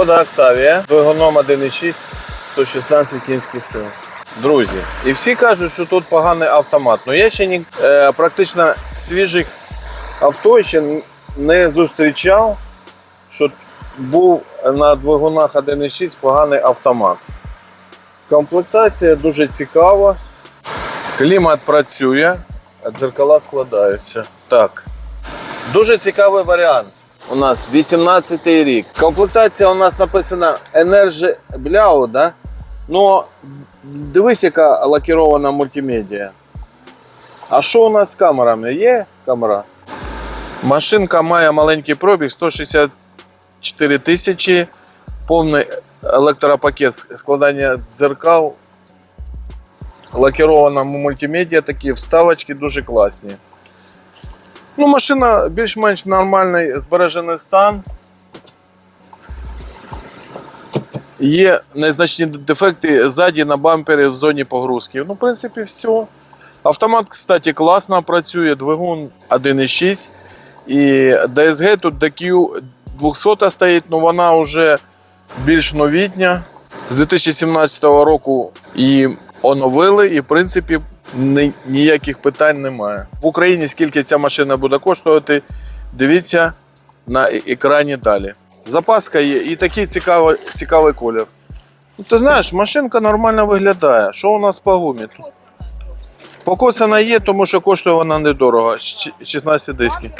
Шкода Октавія, двигуном 1,6, 116 кінських сил. Друзі, і всі кажуть, що тут поганий автомат. Ну я ще ні, е, практично свіжих авто ще не зустрічав, що був на двигунах 1,6 поганий автомат. Комплектація дуже цікава. Клімат працює, а дзеркала складаються. Так. Дуже цікавий варіант. У нас 18 рік. Комплектація у нас написана Energy Blau, да? Ну, дивись, яка лакірована мультимедіа. А що у нас з камерами? Є камера? Машинка має маленький пробіг 164 тисячі, повний електропакет складання дзеркал. Лакірована мультимедіа, такі вставочки дуже класні. Ну, машина більш-менш нормальний збережений стан. Є незначні дефекти ззаді на бампері в зоні погрузки. Ну, в принципі, все. Автомат, кстати, класно працює, двигун 1.6. І DSG тут DQ 200 стоїть, але вона вже більш новітня. З 2017 року її оновили, і в принципі ні- ніяких питань немає. В Україні скільки ця машина буде коштувати, дивіться на екрані далі. Запаска є і такий цікавий, цікавий колір. Ну, ти знаєш, машинка нормально виглядає. Що у нас по гумі? Покосана є, тому що коштує вона недорого. 16 дисків.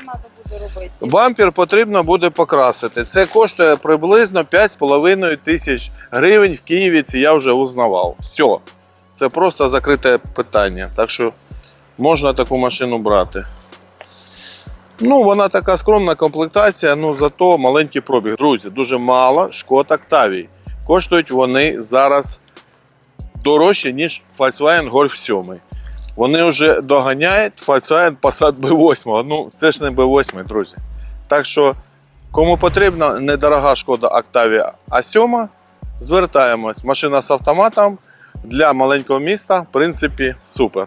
Бампер потрібно буде покрасити. Це коштує приблизно 5,5 тисяч гривень в Києві. Це я вже узнавав. Все. Це просто закрите питання. Так що можна таку машину брати. Ну, вона така скромна комплектація, ну зато маленький пробіг. Друзі, дуже мало шкод Octavia. Коштують вони зараз дорожче, ніж Volkswagen Golf 7. Вони вже доганяють Volkswagen Passat B8. Ну, це ж не B8, друзі. Так що, кому потрібна недорога шкода Octavia А7, звертаємось. Машина з автоматом для маленького міста, в принципі, супер.